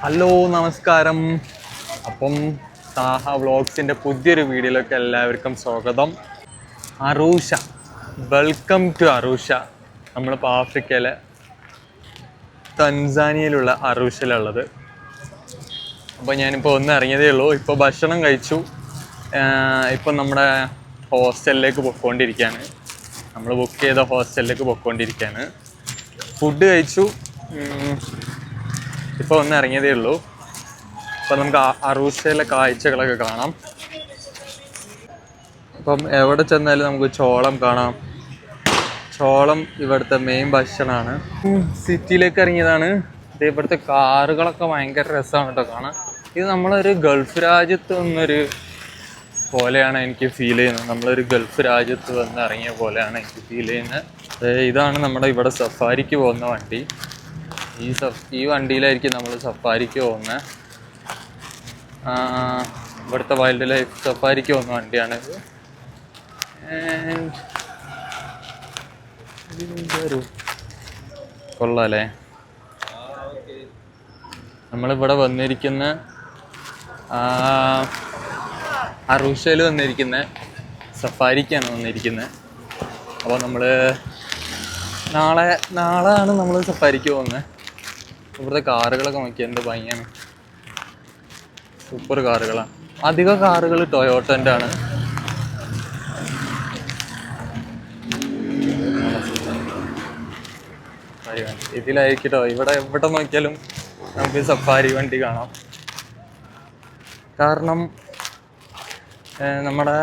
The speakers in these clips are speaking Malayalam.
ഹലോ നമസ്കാരം. അപ്പം താഹ വ്ളോഗ്സിന്റെ പുതിയൊരു വീഡിയോയിലേക്ക് എല്ലാവർക്കും സ്വാഗതം. Arusha welcome to Arusha. നമ്മളിപ്പോൾ ആഫ്രിക്കയിലെ തൻസാനിയയിലുള്ള അറൂഷയിലുള്ളത്. അപ്പോൾ ഞാനിപ്പോൾ ഒന്ന് ഇറങ്ങിയതേ ഉള്ളൂ. ഇപ്പോൾ ഭക്ഷണം കഴിച്ചു. ഇപ്പം നമ്മുടെ ഹോസ്റ്റലിലേക്ക് പൊയ്ക്കൊണ്ടിരിക്കുകയാണ് നമ്മൾ ബുക്ക് ചെയ്ത ഹോസ്റ്റലിലേക്ക് പൊയ്ക്കൊണ്ടിരിക്കുകയാണ് ഫുഡ് കഴിച്ചു. ഇപ്പോൾ ഒന്ന് ഇറങ്ങിയതേ ഉള്ളൂ. അപ്പോൾ നമുക്ക് അറൂസയിലെ കാഴ്ചകളൊക്കെ കാണാം. അപ്പം എവിടെ ചെന്നാലും നമുക്ക് ചോളം കാണാം. ചോളം ഇവിടുത്തെ മെയിൻ ഭക്ഷണമാണ്. സിറ്റിയിലേക്ക് ഇറങ്ങിയതാണ്. ഇവിടുത്തെ കാറുകളൊക്കെ ഭയങ്കര രസമാണ് കേട്ടോ കാണാൻ. ഇത് നമ്മളൊരു ഗൾഫ് രാജ്യത്ത് നിന്നൊരു പോലെയാണ് എനിക്ക് ഫീൽ ചെയ്യുന്നത്. നമ്മളൊരു ഗൾഫ് രാജ്യത്ത് വന്ന് ഇറങ്ങിയ പോലെയാണ് എനിക്ക് ഫീൽ ചെയ്യുന്നത്. ഇതാണ് നമ്മുടെ ഇവിടെ സഫാരിക്ക് പോകുന്ന വണ്ടി. ഈ സഫ് ഈ വണ്ടിയിലായിരിക്കും നമ്മൾ സഫാരിക്ക് പോകുന്നത് ഇവിടുത്തെ വൈൽഡ് ലൈഫ് സഫാരിക്ക് പോകുന്ന വണ്ടിയാണിത് കൊള്ളാല്ലേ? നമ്മളിവിടെ വന്നിരിക്കുന്ന അറൂഷയിൽ വന്നിരിക്കുന്ന സഫാരിക്കാണ് വന്നിരിക്കുന്നത് അപ്പോൾ നമ്മൾ നാളെ നാളെയാണ് നമ്മൾ സഫാരിക്ക് പോകുന്നത് ഇവിടുത്തെ കാറുകളൊക്കെ നോക്കിയാൽ എന്റെ സൂപ്പർ കാറുകളാണ് അധിക കാറുകൾ ടൊയോട്ടന്റെ ആണ് ഇതിലായിരിക്കട്ടോ ഇവിടെ എവിടെ നോക്കിയാലും നമുക്ക് സഫാരി വണ്ടി കാണാം. കാരണം നമ്മുടെ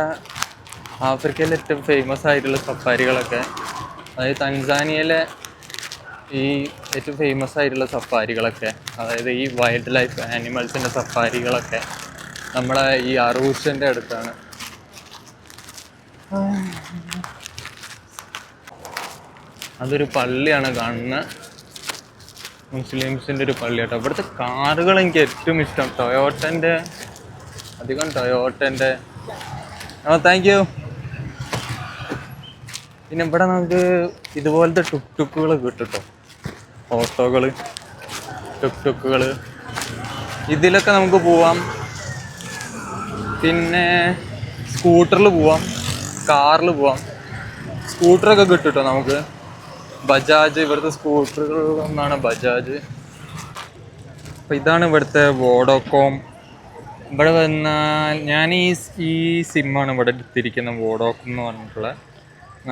ആഫ്രിക്കയിൽ ഏറ്റവും ഫേമസ് ആയിട്ടുള്ള സഫാരികളൊക്കെ അതായത് തൻസാനിയയിലെ ഈ ഏറ്റവും ഫേമസ് ആയിട്ടുള്ള സഫാരികളൊക്കെ അതായത് ഈ വൈൽഡ് ലൈഫ് ആനിമൽസിന്റെ സഫാരികളൊക്കെ നമ്മളെ ഈ അറൂഷന്റെ അടുത്താണ്. അതൊരു പള്ളിയാണ് കാണുന്നത് മുസ്ലിംസിന്റെ ഒരു പള്ളി കേട്ടോ. ഇവിടുത്തെ കാറുകൾ എനിക്ക് ഏറ്റവും ഇഷ്ടം. ടൊയോട്ടന്റെ അധികം ടൊയോട്ടന്റെ ആ താങ്ക് യു പിന്നെ ഇവിടെ നമുക്ക് ഇതുപോലത്തെ ടുക്ടുക്കുകൾ കിട്ടും കേട്ടോ. ഓട്ടോകൾ ടുക് ടുക്കുകൾ ഇതിലൊക്കെ നമുക്ക് പോവാം. പിന്നെ സ്കൂട്ടറിൽ പോവാം കാറിൽ പോവാം. സ്കൂട്ടറൊക്കെ കിട്ടും കേട്ടോ നമുക്ക്? ബജാജ് ഇവിടുത്തെ സ്കൂട്ടറുകൾ ഒന്നാണ് ബജാജ്. അപ്പോൾ ഇതാണ് ഇവിടുത്തെ വോഡോകോം. ഇവിടെ വന്നാൽ ഞാൻ ഈ ഈ സിമ്മാണ് ഇവിടെ എടുത്തിരിക്കുന്നത് വോഡോകോം എന്ന് പറഞ്ഞിട്ടുള്ള.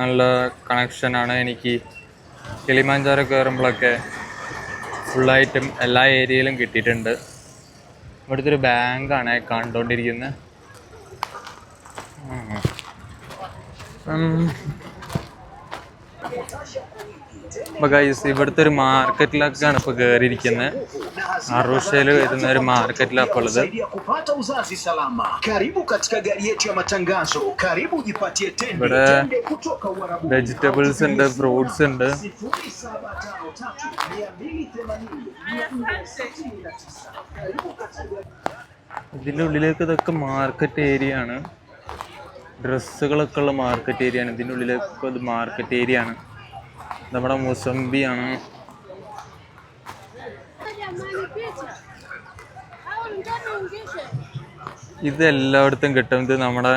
നല്ല കണക്ഷനാണ് എനിക്ക് കിളിമാഞ്ചാറോ കയറുമ്പോഴൊക്കെ ഫുള്ളായിട്ടും എല്ലാ ഏരിയയിലും കിട്ടിയിട്ടുണ്ട്. ഇവിടുത്തെ ഒരു ബാങ്കാണ് കണ്ടുകൊണ്ടിരിക്കുന്നത് അപ്പോൾ ഗൈസ് ഇവിടുത്തെ ഒരു മാർക്കറ്റിലൊക്കെയാണ് ഇപ്പോൾ കയറിയിരിക്കുന്നത് അറൂഷയിൽ വരുന്ന ഒരു മാർക്കറ്റിലാണ് ഉള്ളത്. ഇവിടെ. വെജിറ്റബിൾസ് ഉണ്ട് ഫ്രൂട്ട്സ് ഉണ്ട് 0753 Karibu katika ഇതിന്റെ ഉള്ളിലേക്ക് ഇതൊക്കെ മാർക്കറ്റ് ഏരിയ ആണ് ഡ്രസ്സുകളൊക്കെ ഉള്ള മാർക്കറ്റ് ഏരിയ ആണ് ഇതിന്റെ ഉള്ളിലേക്ക് മാർക്കറ്റ് ഏരിയ ആണ് നമ്മുടെ മുസംബിയാണ്. ഇത് എല്ലായിടത്തും കിട്ടും ഇത് നമ്മുടെ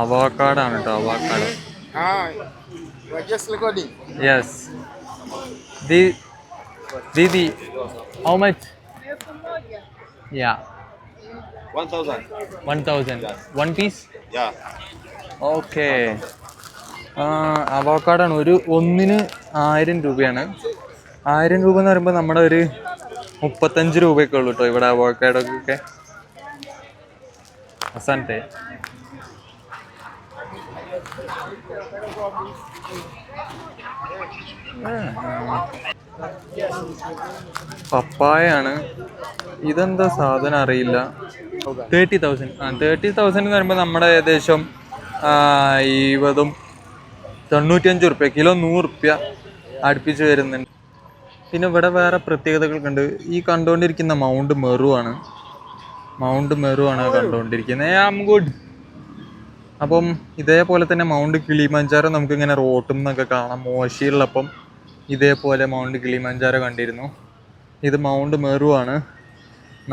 അവാക്കാടാണ് കേട്ടോ avocado. Yes Didi how much യാ 1000. One thousand one piece okay അവക്കാടാണ് ഒരു ഒന്നിന് ആയിരം രൂപയാണ്. ആയിരം രൂപ എന്ന് പറയുമ്പോൾ നമ്മുടെ ഒരു മുപ്പത്തഞ്ച് രൂപയൊക്കെ ഉള്ളൂ കേട്ടോ ഇവിടെ അവക്കാടൊക്കെ അവസാനത്തെ. പപ്പായാണ് ഇതെന്താ സാധനം അറിയില്ല. തേർട്ടി തൗസൻഡ് ആ തേർട്ടി തൗസൻഡ് എന്ന് പറയുമ്പോൾ നമ്മുടെ ഏകദേശം ഇരുപതും തൊണ്ണൂറ്റഞ്ച് റുപ്യ കിലോ നൂറ് റുപ്യ അടുപ്പിച്ച് വരുന്നുണ്ട്. പിന്നെ ഇവിടെ വേറെ പ്രത്യേകതകളൊക്കെ ഉണ്ട് ഈ കണ്ടുകൊണ്ടിരിക്കുന്ന മൗണ്ട് മെറുവാണ് മൗണ്ട് മെറുവാണ് കണ്ടുകൊണ്ടിരിക്കുന്നത്. ഏ ആം ഗുഡ് അപ്പം ഇതേപോലെ തന്നെ മൗണ്ട് കിളിമഞ്ചാരോ നമുക്ക് ഇങ്ങനെ നിന്നൊക്കെ കാണാം. മോശിയുള്ളപ്പം ഇതേപോലെ മൗണ്ട് കിളിമഞ്ചാരോ കണ്ടിരുന്നു. ഇത് മൗണ്ട് മെറുവാണ്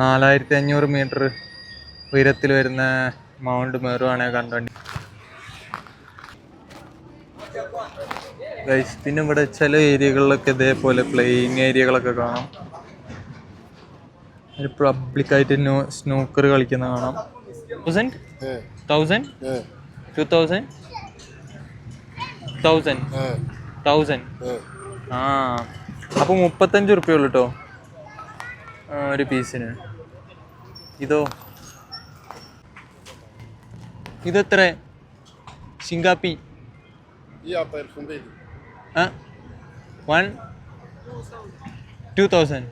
നാലായിരത്തി അഞ്ഞൂറ് മീറ്റർ ഉയരത്തിൽ വരുന്ന മൗണ്ട് മെറുവാണ് ആണ് ഗൈസ് പിന്നെ ഇവിടെ ചില ഏരിയകളിലൊക്കെ ഇതേപോലെ പ്ലേയിങ് ഏരിയകളൊക്കെ കാണാം. ഒരു പബ്ലിക്കായിട്ട് സ്നൂക്കർ കളിക്കുന്ന കാണാം. Thousand. Thousand. Two thousand thousand thousand ആ. അപ്പോൾ മുപ്പത്തഞ്ച് ഉറുപ്പ്യ ഉള്ളു കേട്ടോ ഒരു പീസിന് ഇതോ. ഇതെത്ര? ശിങ്കാപ്പി. ഈ ആ പേർ വൺ ടു തൗസൻഡ്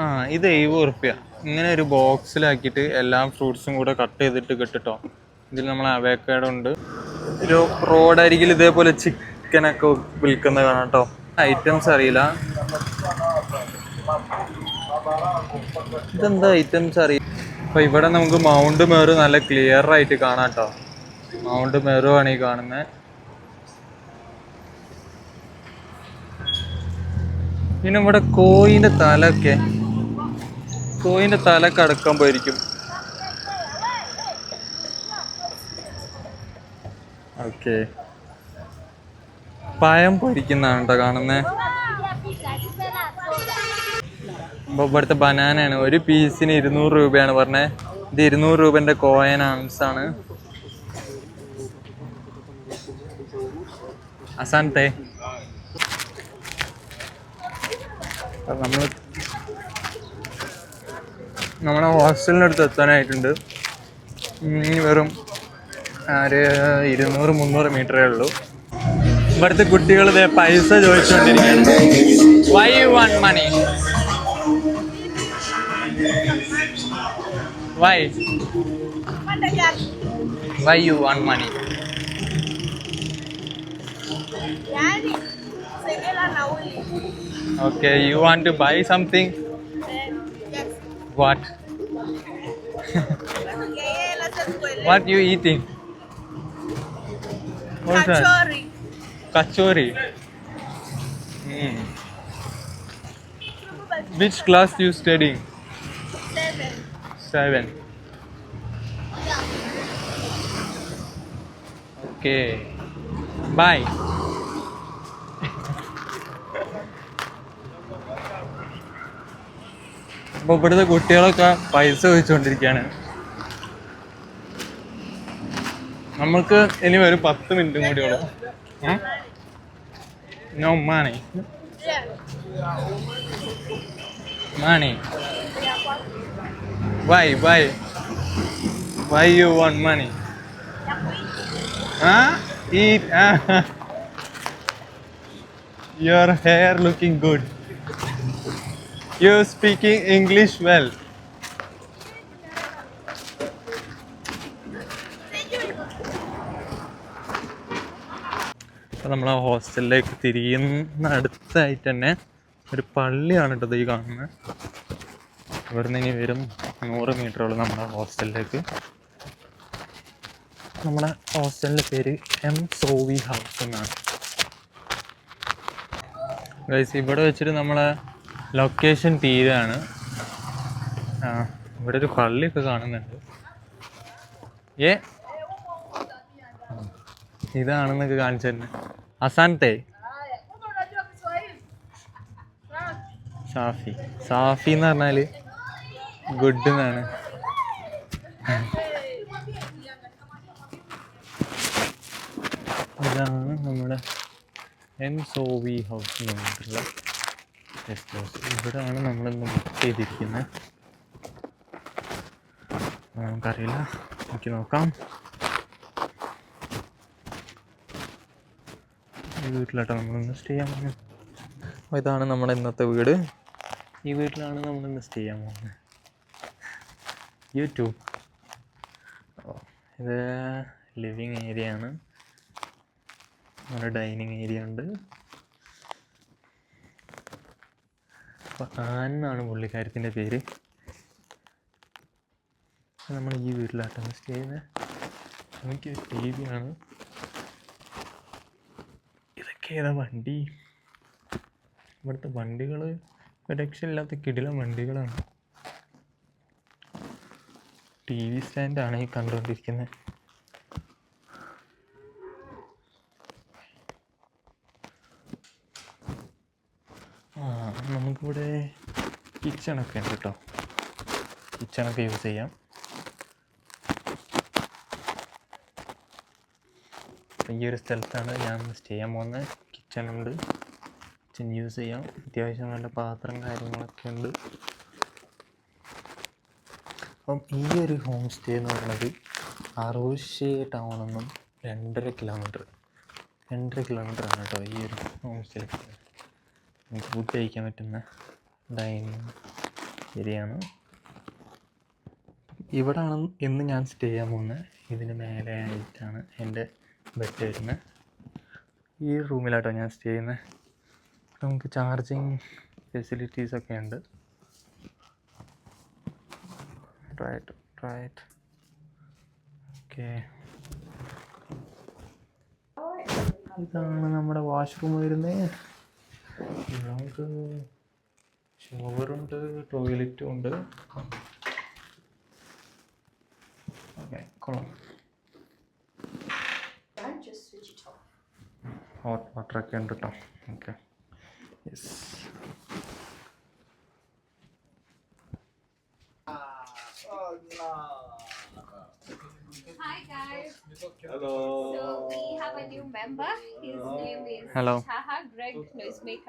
ആ ഇത് എഴുപത് ഉറുപ്പ്യ. ഇങ്ങനെ ഒരു ബോക്സിലാക്കിയിട്ട് എല്ലാ ഫ്രൂട്ട്സും കൂടെ കട്ട് ചെയ്തിട്ട് കിട്ടിട്ടോ ഇതിൽ നമ്മൾ അവേക്കാഡ് ഉണ്ട്. ഒരു റോഡരികിൽ ഇതേപോലെ ചിക്കനൊക്കെ വിൽക്കുന്ന കാണാം കേട്ടോ ഐറ്റംസ് അറിയില്ല. ഇതെന്താ ഐറ്റംസ് അറിയില്ല അപ്പൊ ഇവിടെ നമുക്ക് മൗണ്ട് മേറ് നല്ല ക്ലിയർ ആയിട്ട് കാണാം കേട്ടോ മൗണ്ട് മേറുവാണ് ഈ കാണുന്നത് പിന്നെ ഇവിടെ കോയിന്റെ തലയൊക്കെ കോയിന്റെ തല കടക്കാൻ പോയിരിക്കും. ഓക്കെ. പഴം പൊരിക്കുന്നതാണ് കേട്ടോ കാണുന്നത് അപ്പോൾ ഇവിടുത്തെ ബനാനയാണ്. ഒരു പീസിന് ഇരുന്നൂറ് രൂപയാണ് പറഞ്ഞത് ഇത് ഇരുന്നൂറ് രൂപന്റെ കോയൻ ആണ് അസാൻത്തെ നമ്മൾ നമ്മുടെ ഹോസ്റ്റലിനടുത്ത് എത്താനായിട്ടുണ്ട്. ഇനി വെറും ഒരു ഇരുന്നൂറ് മുന്നൂറ് മീറ്ററേ ഉള്ളൂ. ഇവിടുത്തെ കുട്ടികൾ ഇതേ പൈസ ചോദിച്ചുകൊണ്ടിരിക്കുകയാണ് why you want money why why you want money Okay, you want to buy something? Yes. What? what you eating? Kachori. That? Kachori. Hmm. Which class you studying? Seven. Seven. Okay. Bye. അപ്പൊ ഇവിടുത്തെ കുട്ടികളൊക്കെ പൈസ ചോദിച്ചുകൊണ്ടിരിക്കുകയാണ് നമ്മൾക്ക് ഇനി ഒരു പത്ത് മിനിറ്റും കൂടി ഉള്ളു. No money Yeah. Money why why. Why you want money. ആ ഈ your hair looking good. You're speaking English well. അപ്പോൾ നമ്മൾ ആ ഹോസ്റ്റലിലേക്ക് തിരിയുന്ന അടുത്തായിട്ട് തന്നെ ഒരു പള്ളിയാണ് കേട്ടോ ഇത് ഈ കാണുന്നത്. ഇവിടുന്ന് ഇനി വരും നൂറ് മീറ്ററോളം നമ്മുടെ ഹോസ്റ്റലിലേക്ക് നമ്മുടെ ഹോസ്റ്റലിന്റെ പേര് എം സോവി ഹൗസ് എന്നാണ്. ഗൈസ് ഇവിടെ വെച്ചിട്ട് നമ്മളെ ലൊക്കേഷൻ തീരാണ്. ആ ഇവിടെ ഒരു പള്ളിയൊക്കെ കാണുന്നുണ്ട്. ഏ? ഇതാണെന്നൊക്കെ കാണിച്ചു തന്നെ അസാനത്തെ സാഫി സാഫി എന്ന് പറഞ്ഞാൽ ഗുഡ് എന്നാണ്. ഇതാണ് നമ്മുടെ എൻ സോവി ഹൗസ് എന്ന് പറഞ്ഞിട്ടുള്ള ഗസ്റ്റ് ഹൗസ് ഇവിടെയാണ് നമ്മളിന്ന് ബുക്ക് ചെയ്തിരിക്കുന്നത് നമുക്കറിയില്ല. എനിക്ക് നോക്കാം. ഈ വീട്ടിലാട്ടോ നമ്മളിന്ന് സ്റ്റേ ചെയ്യാൻ പോകുന്നത് ഇതാണ് നമ്മുടെ ഇന്നത്തെ വീട്. ഈ വീട്ടിലാണ് നമ്മളിന്ന് സ്റ്റേ ചെയ്യാൻ പോകുന്നത് യൂട്യൂബ് ഇത് ലിവിങ് ഏരിയ ആണ്. നമ്മുടെ ഡൈനിങ് ഏരിയ ഉണ്ട്. അപ്പോൾ ആൻ എന്നാണ് പുള്ളിക്കാരത്തിന്റെ പേര്. നമ്മൾ ഈ വീട്ടിലാട്ടാണ് സ്റ്റേ ചെയ്യുന്നത് എനിക്ക് ടി വി ആണ്. ഇതൊക്കെ ഏതാ വണ്ടി? ഇവിടുത്തെ വണ്ടികൾ രക്ഷയില്ലാത്ത കിടില വണ്ടികളാണ്. ടി വി സ്റ്റാൻഡാണ് ഈ കണ്ടുകൊണ്ടിരിക്കുന്നത് ആ നമുക്കിവിടെ കിച്ചണൊക്കെ ഉണ്ട് കേട്ടോ കിച്ചണൊക്കെ യൂസ് ചെയ്യാം. ഈ ഒരു സ്ഥലത്താണ് ഞാൻ സ്റ്റേ ചെയ്യാൻ പോകുന്നത്. കിച്ചണുണ്ട് കിച്ചൺ യൂസ് ചെയ്യാം. അത്യാവശ്യം നല്ല പാത്രം കാര്യങ്ങളൊക്കെ ഉണ്ട്. അപ്പം ഈ ഒരു ഹോം സ്റ്റേ എന്ന് പറയുന്നത് അറൂഷ്യ ടൗണിൽ നിന്നും രണ്ടര കിലോമീറ്റർ രണ്ടര കിലോമീറ്റർ ആണ് കേട്ടോ ഈ ഒരു ഹോം സ്റ്റേ നമുക്ക് ഫുഡ് കഴിക്കാൻ പറ്റുന്ന ഡൈനിങ് ഏരിയയാണ് ഇവിടാണ് ഇന്ന് ഞാൻ സ്റ്റേ ചെയ്യാൻ പോകുന്നത് ഇതിന് മേലെ ആയിട്ടാണ് എന്റെ ബെഡ് വരുന്നത്. ഈ റൂമിലാട്ടോ ഞാൻ സ്റ്റേ ചെയ്യുന്നത് നമുക്ക് ചാർജിങ് ഫെസിലിറ്റീസൊക്കെ ഉണ്ട്. റൈറ്റ് റൈറ്റ് ഓക്കെ ഇതാണ് നമ്മുടെ വാഷ്റൂം വരുന്നത് നമുക്ക് ഷവറുണ്ട് ടോയ്ലറ്റും ഉണ്ട് ഓക്കെ കൊള്ളാം ഹോട്ട് വാട്ടറൊക്കെ ഉണ്ട് കേട്ടോ okay yes Hi guys. Hello. So we have a new member. His name is Hello. Taha Greg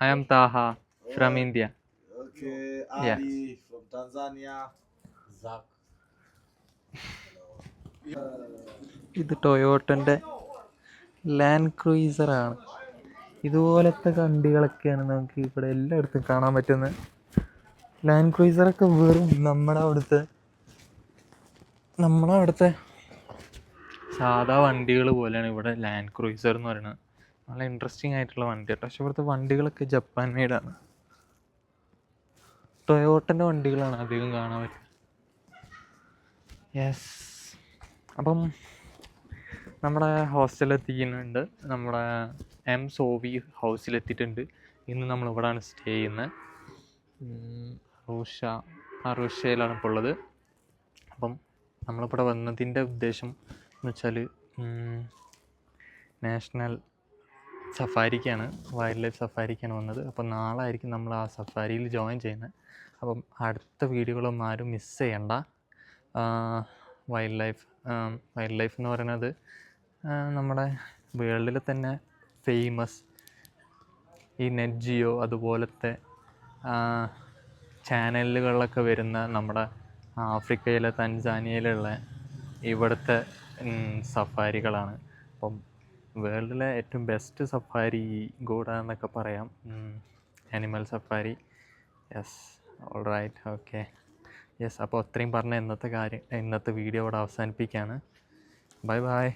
I am Taha from from India Okay, Yeah. Ali from Tanzania. Zach. ഇത് ടൊയോട്ടന്റെ ലാൻഡ് ക്രൂയിസറാണ് ഇതുപോലത്തെ വണ്ടികളൊക്കെയാണ് നമുക്ക് ഇവിടെ എല്ലായിടത്തും കാണാൻ പറ്റുന്നത് ലാൻഡ് ക്രൂയിസറൊക്കെ വെറും നമ്മുടെ അവിടുത്തെ നമ്മുടെ അവിടുത്തെ സാധാ വണ്ടികൾ പോലെയാണ് ഇവിടെ ലാൻഡ് ക്രൂയിസർ എന്ന് പറയുന്നത് നല്ല ഇൻട്രസ്റ്റിംഗ് ആയിട്ടുള്ള വണ്ടി കേട്ടോ. പക്ഷെ ഇവിടുത്തെ വണ്ടികളൊക്കെ ജപ്പാൻ മെയ്ഡാണ് ടൊയോട്ടന്റെ വണ്ടികളാണ് അധികം കാണാൻ പറ്റുക. യെസ് അപ്പം നമ്മുടെ ഹോസ്റ്റലെത്തിക്കുന്നുണ്ട് നമ്മുടെ എം സോവി ഹൗസിലെത്തിയിട്ടുണ്ട് ഇന്ന് നമ്മൾ ഇവിടെയാണ് സ്റ്റേ ചെയ്യുന്നത്. റൂഷ റൂഷയിലാണ് ഇപ്പോൾ ഉള്ളത്. അപ്പം നമ്മളിവിടെ വന്നതിന്റെ ഉദ്ദേശം എന്ന് വെച്ചാൽ നാഷണൽ സഫാരിക്കാണ് വൈൽഡ് ലൈഫ് സഫാരിക്കാണ് വന്നത്. അപ്പോൾ നാളെ ആയിരിക്കും നമ്മൾ ആ സഫാരിയിൽ ജോയിൻ ചെയ്യുന്നത്. അപ്പം അടുത്ത വീഡിയോകളൊന്നും ആരും മിസ് ചെയ്യണ്ട. വൈൽഡ് ലൈഫ് വൈൽഡ് ലൈഫ് എന്ന് പറയുന്നത് നമ്മുടെ വേൾഡിൽ തന്നെ ഫേമസ് ഈ നെറ്റ് ജിയോ അതുപോലത്തെ ചാനലുകളിലൊക്കെ വരുന്ന നമ്മുടെ ആഫ്രിക്കയിലെ തൻസാനിയയിലുള്ള ഇവിടുത്തെ സഫാരികളാണ്. അപ്പം വേൾഡിലെ ഏറ്റവും ബെസ്റ്റ് സഫാരി ഗോഡാന്നൊക്കെ പറയാം. Animal safari yes all right okay yes അപ്പോൾ അത്രയും പറഞ്ഞ ഇന്നത്തെ കാര്യം ഇന്നത്തെ വീഡിയോ ഇവിടെ അവസാനിപ്പിക്കുകയാണ്. Bye bye